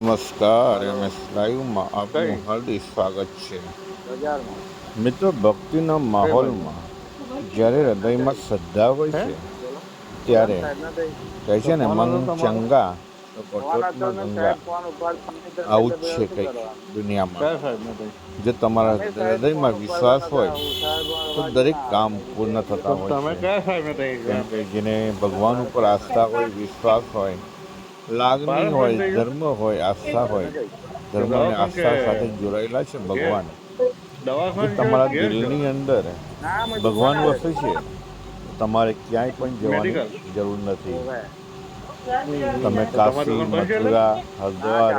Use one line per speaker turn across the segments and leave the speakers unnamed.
નમસ્કાર M S લાઈવમાં આપનું હાર્દિક સ્વાગત છે. મિત્રો ભક્તિના માહોલમાં જ્યારે હૃદયમાં શ્રદ્ધા હોય છે ત્યારે કહે છે ને મન ચંગા આવું જ છે કંઈક દુનિયામાં. જો તમારા હૃદયમાં વિશ્વાસ હોય તો દરેક કામ પૂર્ણ થતા હોય જેને ભગવાન ઉપર આસ્થા હોય વિશ્વાસ હોય લાગણી હોય ધર્મ હોય આસ્થા હોય. ધર્મ અને આસ્થા સાથે જોડાયેલા છે ભગવાન. તમારા દિલની અંદર ભગવાન વસે છે. તમારે ક્યાંય પણ જવાની જરૂર નથી. તમે કાશી મથુરા હરિદ્વાર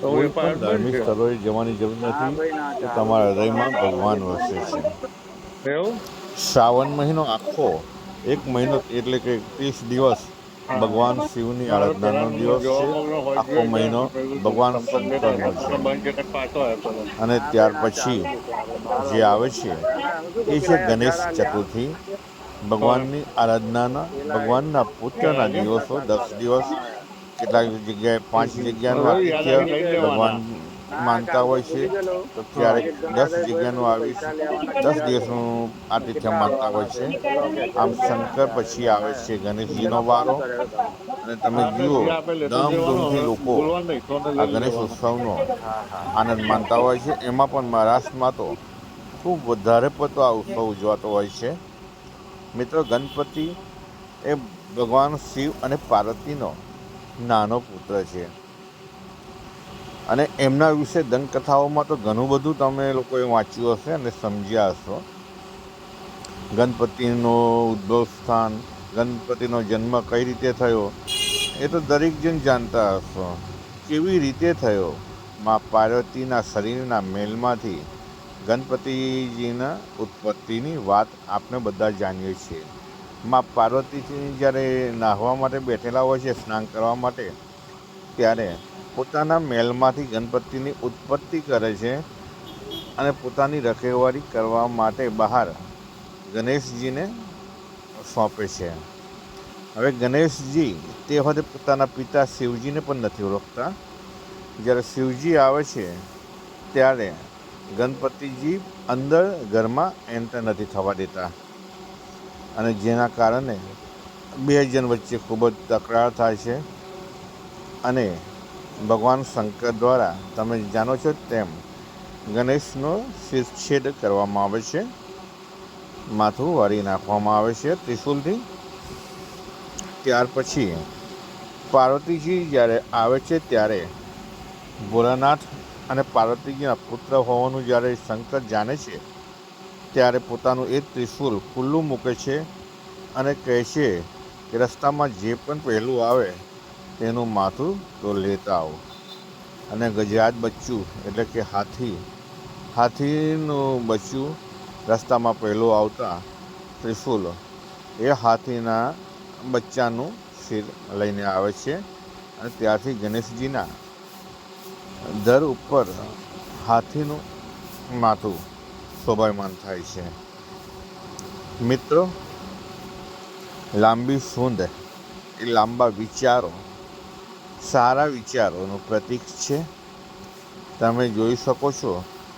કોઈ પણ ધાર્મિક સ્થળોએ જવાની જરૂર નથી. કે તમારા હૃદયમાં ભગવાન વસે છે. શ્રાવણ મહિનો આખો એક મહિનો એટલે કે ત્રીસ દિવસ ભગવાન શિવની આરાધનાનો દિવસ છે. આખો મહિનો ભગવાન શંકરનો છે. અને ત્યાર પછી જે આવે છે, એ છે ગણેશ ચતુર્થી. ભગવાનની આરાધનાના, ભગવાનના પુત્રના દિવસો, દસ દિવસ, કેટલાક જગ્યાએ પાંચ જગ્યાનું ભગવાન માનતા હોય છે તો ક્યારેક દસ જગ્યાનું આવી દસ દિવસનું આતિથ્ય માનતા હોય છે. આમ શંકર પછી આવે છે ગણેશજીનો વારો. અને તમે જુઓ, ધામધૂમથી લોકો આ ગણેશ ઉત્સવનો આનંદ માનતા હોય છે. એમાં પણ મહારાષ્ટ્રમાં તો ખૂબ વધારે પડતો આ ઉત્સવ ઉજવાતો હોય છે. મિત્રો, ગણપતિ એ ભગવાન શિવ અને પાર્વતીનો નાનો પુત્ર છે. અને એમના વિશે દંતકથાઓમાં તો ઘણું બધું તમે લોકોએ વાંચ્યું હશે અને સમજ્યા હશો. ગણપતિનો ઉદ્ભવ સ્થાન, ગણપતિનો જન્મ કઈ રીતે થયો, એ તો દરેક જણ જાણતા હશો. કેવી રીતે થયો? મા પાર્વતીના શરીરના મેલમાંથી ગણપતિજીના ઉત્પત્તિની વાત આપણે બધા જાણીએ છીએ. મા પાર્વતીજી જ્યારે નાહવા માટે બેઠેલા હોય છે, સ્નાન કરવા માટે, ત્યારે પોતાના મેલમાંથી ગણપતિની ઉત્પત્તિ કરે છે અને પોતાની રખેવાળી કરવા માટે બહાર ગણેશજીને સોંપે છે. હવે ગણેશજી તે વખતે પોતાના પિતા શિવજીને પણ નથી ઓળખતા. જ્યારે શિવજી આવે છે, ત્યારે ગણપતિજી અંદર ઘરમાં એન્ટર નથી થવા દેતા. અને જેના કારણે બે જણ વચ્ચે ખૂબ જ તકરાર થાય છે અને ભગવાન શંકર દ્વારા તમે જાણો છો તેમ ગણેશનો શિરછેદ કરવામાં આવે છે. માથું વાળી નાખવામાં આવે છે ત્રિશુલથી. ત્યાર પછી પાર્વતીજી જ્યારે આવે છે ત્યારે ભોળાનાથ અને પાર્વતીજીના પુત્ર હોવાનું જ્યારે શંકર જાણે છે, ત્યારે પોતાનું એ ત્રિશુલ ખુલ્લું મૂકે છે અને કહે છે કે રસ્તામાં જે પણ પહેલું આવે તેનું માથું તો લેતા આવો. અને ગજરાત બચ્ચું, એટલે કે હાથી, હાથીનું બચ્ચું રસ્તામાં પહેલું આવતા ત્રિશુલ, એ હાથીના બચ્ચાનું શિર લઈને આવે છે. અને ત્યારથી ગણેશજીના દર ઉપર હાથીનું માથું શોભાયમાન થાય છે. મિત્રો, લાંબી સૂંઢ એ લાંબા વિચારો સારા વિચારોનું પ્રતીક છે. તમે જોઈ શકો છો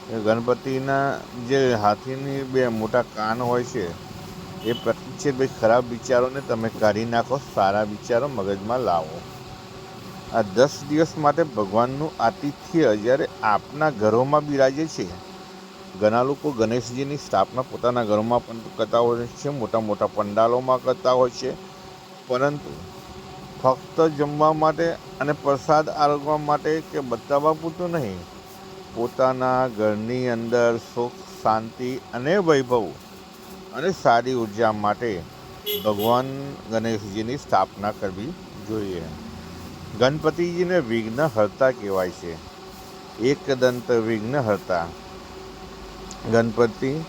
કે ગણપતિના જે હાથીની બે મોટા કાન હોય છે, એ પ્રતીક છે. ભાઈ ખરાબ વિચારોને તમે કાઢી નાખો, સારા વિચારો મગજમાં લાવો. આ દસ દિવસ માટે ભગવાનનું આતિથ્ય જ્યારે આપના ઘરોમાં બિરાજે છે. ઘણા લોકો ગણેશજીની સ્થાપના પોતાના ઘરોમાં પણ કરતા હોય છે મોટા મોટા પંડાલોમાં કરતા હોય છે. પરંતુ ફક્ત જમવા માટે અને પ્રસાદ આરોગવા માટે કે બતાવવા પૂરતું નહીં. પોતાના ઘરની અંદર સુખ, શાંતિ અને વૈભવ અને સારી ઊર્જા માટે ભગવાન ગણેશજીની સ્થાપના કરવી જોઈએ. ગણપતિજીને વિઘ્નહર્તા કહેવાય છે. એકદંત વિઘ્નહર્તા. ગણપતિ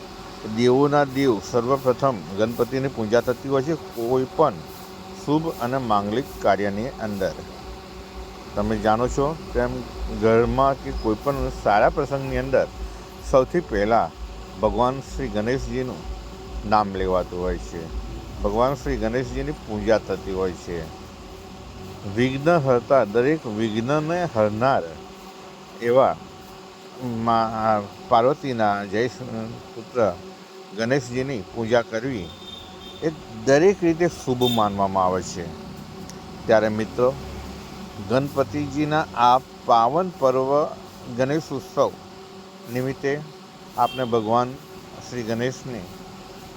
દેવોના દેવ સર્વપ્રથમ ગણપતિની પૂજા થતી હોય છે કોઈ પણ શુભ અને માંગલિક કાર્યની અંદર. તમે જાણો છો તેમ ઘરમાં કે કોઈપણ સારા પ્રસંગની અંદર સૌથી પહેલાં ભગવાન શ્રી ગણેશજીનું નામ લેવાતું હોય છે. ભગવાન શ્રી ગણેશજીની પૂજા થતી હોય છે. વિઘ્ન હરતા દરેક વિઘ્નને હરનાર એવા મા પાર્વતીના જય પુત્ર ગણેશજીની પૂજા કરવી એ દરેક રીતે શુભ માનવામાં આવે છે. ત્યારે મિત્રો, ગણપતિજીના આ પાવન પર્વ ગણેશ ઉત્સવ નિમિત્તે આપણે ભગવાન શ્રી ગણેશને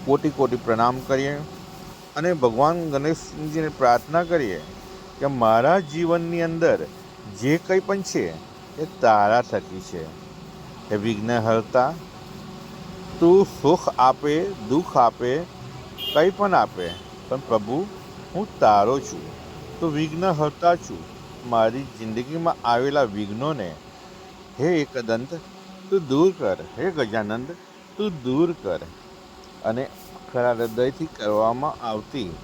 કોટી કોટી પ્રણામ કરીએ અને ભગવાન ગણેશજીને પ્રાર્થના કરીએ કે મારા જીવનની અંદર જે કંઈ પણ છે, એ તારા થકી છે. એ વિઘ્ન હરતા તું સુખ આપે, દુઃખ આપે કંઈ પણ આપે, પણ પ્રભુ, હું તારો છું. તો વિઘ્ન હરતા છું. મારી જિંદગીમાં આવેલા વિઘ્નોને, હે એકદંત, તું દૂર કર. હે ગજાનંદ, તું દૂર કર. અને ખરા હૃદયથી કરવામાં આવતી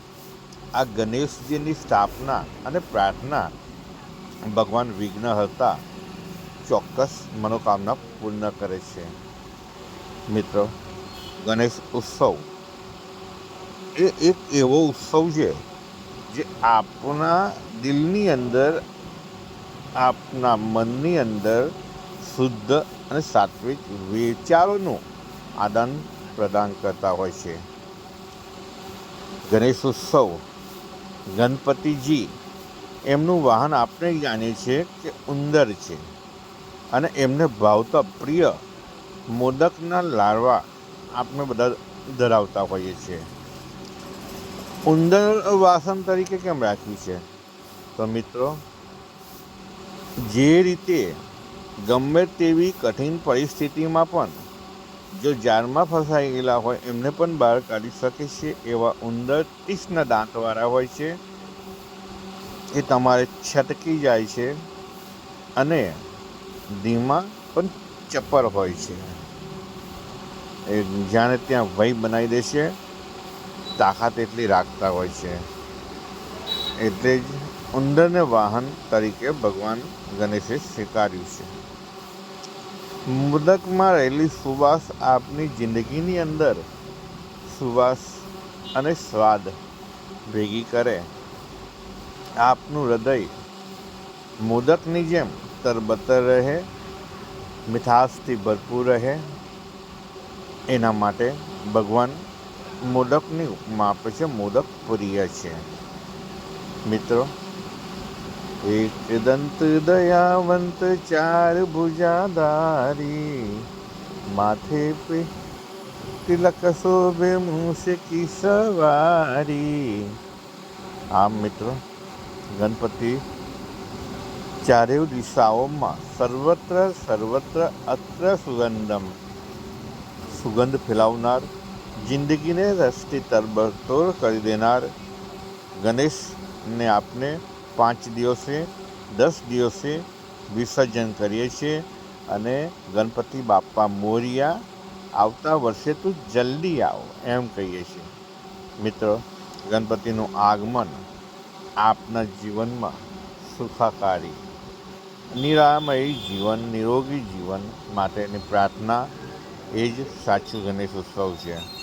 આ ગણેશજીની સ્થાપના અને પ્રાર્થના, ભગવાન વિઘ્ન હતા ચોક્કસ મનોકામના પૂર્ણ કરે છે. મિત્રો, ગણેશ ઉત્સવ એ એક એવો ઉત્સવ છે, જે આપણા દિલની અંદર, આપના મનની અંદર શુદ્ધ અને સાત્વિક વિચારોનું આદાન પ્રદાન કરતા હોય છે. ગણેશ ઉત્સવ ગણપતિજી, એમનું વાહન આપણે જાણીએ છીએ કે ઉંદર છે અને એમને ભાવતા પ્રિય મોદકના લારવા આપણે બધા ધરાવતા હોઈએ છીએ. ઉંદર વાસન તરીકે કેમ રાખ્યું છે? તો મિત્રો, જે રીતે ગમે તેવી કઠિન પરિસ્થિતિમાં પણ જો જારમાં ફસાઈ ગયેલા હોય, એમને પણ બહાર કાઢી શકે છે એવા ઉંદર તીક્ષ્ણ દાંતવાળા હોય છે. એ તમારે છટકી જાય છે અને ધીમા પણ ચપર હોય છે. એ જાણે ત્યાં વય બનાવી દેશે. તાકાત એટલી રાખતા હોય છે. એટલે જ ઉંદરને વાહન તરીકે ભગવાન ગણેશે સ્વીકાર્યું છે. મુદકમાં રહેલી સુવાસ આપની જિંદગીની અંદર સુવાસ અને સ્વાદ ભેગી કરે. આપનું હૃદય મોદકની જેમ તરબતર રહે, મીઠાશથી ભરપૂર રહે. એના માટે ભગવાન મોદકની ઉપમા આપે છે, મોદક પ્રિય છે. મિત્રો એક દંત દયાવંત ચાર ભુજાધારી, માથે પે તિલક શોભે મૂસ કી સવારી. આમ મિત્રો, ગણપતિ ચારેય દિશાઓમાં સર્વત્ર સર્વત્ર અત્ર સુગંધમ, સુગંધ ફેલાવનાર જિંદગીને રસથી તરબતોર કરી દેનાર ગણેશને આપને પાંચ દિવસે, દસ દિવસે વિસર્જન કરીએ છીએ અને ગણપતિ બાપ્પા મોરિયા આવતા વર્ષે તું જલ્દી આવો, એમ કહીએ છીએ. મિત્રો, ગણપતિનું આગમન આપના જીવનમાં સુખાકારી, નિરામય જીવન, નિરોગી જીવન માટેની પ્રાર્થના, એ જ સાચું ગણેશ ઉત્સવ છે.